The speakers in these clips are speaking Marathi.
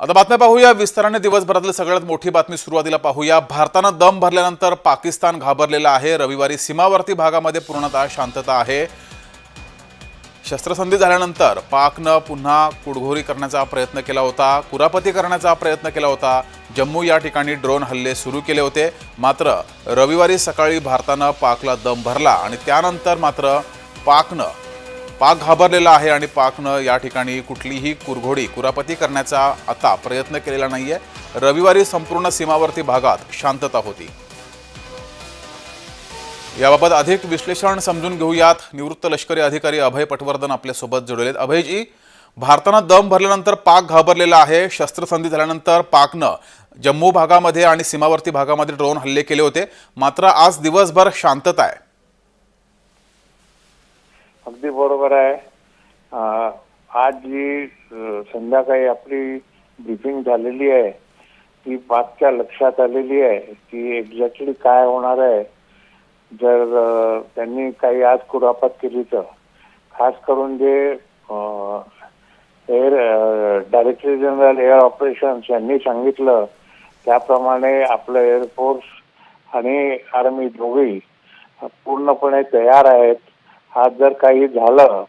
आता बातम्या पाहूया. विस्ताराने दिवसभरातली सगळ्यात मोठी बातमी सुरुवातीला पाहूया. भारतानं दम भरल्यानंतर पाकिस्तान घाबरलेला आहे. रविवारी सीमावर्ती भागामध्ये पूर्णतः शांतता आहे. शस्त्रसंधी झाल्यानंतर पाकनं पुन्हा कुडघोरी करण्याचा प्रयत्न केला होता. कुरापती करण्याचा प्रयत्न केला होता. जम्मू या ठिकाणी ड्रोन हल्ले सुरू केले होते. मात्र रविवारी सकाळी भारतानं पाकला दम भरला आणि त्यानंतर मात्र पाकनं पाक घाबरलेला आहे आणि पाकनं या ठिकाणी कुठलीही कुरघोडी कुरापती करण्याचा आता प्रयत्न केलेला नाहीये. रविवारी संपूर्ण सीमावर्ती भागात शांतता होती. याबाबत अधिक विश्लेषण समजून घेऊयात. निवृत्त लष्करी अधिकारी अभय पटवर्धन आपल्यासोबत जोडलेत. अभयजी भारतानं दम भरल्यानंतर पाक घाबरलेला आहे. शस्त्रसंधी झाल्यानंतर पाकनं जम्मू भागामध्ये आणि सीमावर्ती भागामध्ये ड्रोन हल्ले केले होते. मात्र आज दिवसभर शांतता आहे. अगदी बरोबर आहे. आज जी संध्याकाळी आपली ब्रिफिंग झालेली आहे ती बातच्या लक्षात आलेली आहे की एक्झॅक्टली काय होणार आहे. जर त्यांनी काही आज कुरापात केली तर. खास करून जे air director general air operations यांनी सांगितलं त्याप्रमाणे आपलं एअरफोर्स आणि आर्मी दोघी पूर्णपणे तयार आहेत. आज जर काही झालं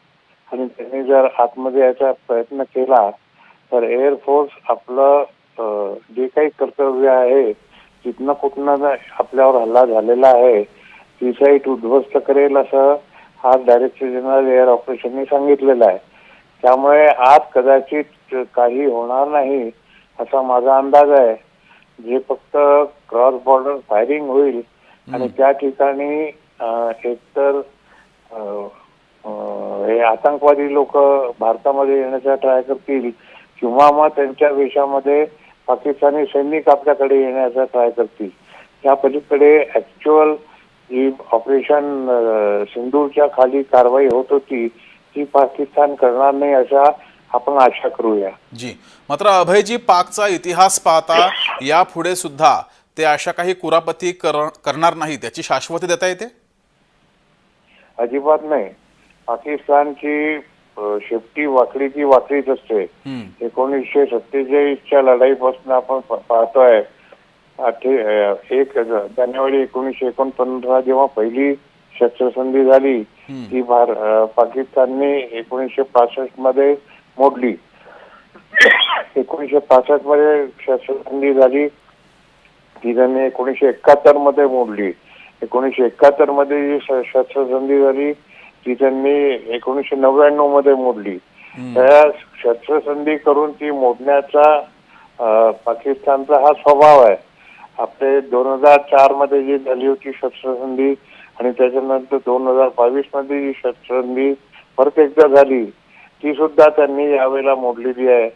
आणि त्यांनी जर आतमध्ये याचा प्रयत्न केला तर एअरफोर्स आपलं जे काही कर्तव्य आहे जिथनं कुठनं आपल्यावर हल्ला झालेला आहे ती साईट उद्ध्वस्त करेल असं आज डायरेक्टर जनरल एअर ऑपरेशनने सांगितलेलं आहे. त्यामुळे आज कदाचित काही होणार नाही असा माझा अंदाज आहे. जे फक्त क्रॉस बॉर्डर फायरिंग होईल आणि त्या ठिकाणी एकतर हे आतंकवादी लोक भारतामध्ये येण्याचा ट्राय करतील किंवा मग त्यांच्या वेशामध्ये पाकिस्तानी सैनिक आपल्याकडे येण्याचा ट्राय करतील. त्या पलीकडे ऍक्च्युअल जी ऑपरेशन अं, सिंधूरच्या खाली कारवाई होत होती ती पाकिस्तान करणार नाही अशा आपण आशा करूया. जी. मात्र अभयजी पाकचा इतिहास पाहता यापुढे सुद्धा ते अशा काही कुरापती कर करणार नाही त्याची शाश्वती देता येते? अजिबात नाही पाकिस्तानची शेपटी वाकडी ती वाकडीच असते. एकोणीसशे सत्तेचाळीसच्या लढाईपासून आपण पाहतोय एक जानेवारी एकोणीसशे एकोणपन्नासला जेव्हा पहिली शस्त्रसंधी झाली. ती पाकिस्तानने एकोणीसशे पासष्टमध्ये मोडली एकोणीसशे पासष्टमध्ये शस्त्रसंधी झाली ती त्यांनी एकोणीसशे एकाहत्तरमध्ये मोडली एकोणीसशे एकाहत्तरमध्ये शस्त्रसंधी झाली ती त्यांनी एकोणीसशे नव्याण्णवमध्ये मोडली त्या शस्त्रसंधी करून ती मोडण्याचा पाकिस्तानचा हा स्वभाव आहे. आपले दोन हजार चारमध्ये जी झाली होती शस्त्रसंधी आणि त्याच्यानंतर दोन हजार बावीसमध्ये जी शस्त्रसंधी परत एकदा झाली ती सुद्धा त्यांनी यावेळेला मोडलेली आहे.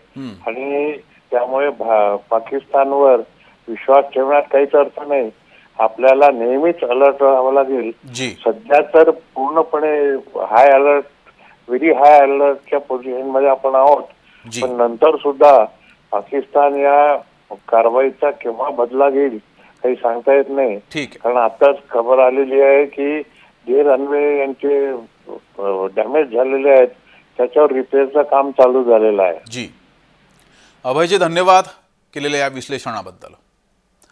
आणि त्यामुळे पाकिस्तानवर विश्वास ठेवण्यात काहीच अर्थ नाही. आपल्याला नेहमीच अलर्ट राहावं लागेल. जी. सध्या तर पूर्णपणे हाय अलर्ट व्हेरी हाय अलर्टच्या पोझिशनमध्ये आपण आहोत. पण नंतर सुद्धा पाकिस्तान या कारवाईचा केव्हा बदला घेईल काही सांगता येत नाही. कारण आताच खबर आलेली आहे की जे रनवे यांचे डॅमेज झालेले आहेत त्याच्यावर रिपेअरचं काम चालू झालेलं आहे. जी. अभयजी धन्यवाद केलेल्या या विश्लेषणाबद्दल.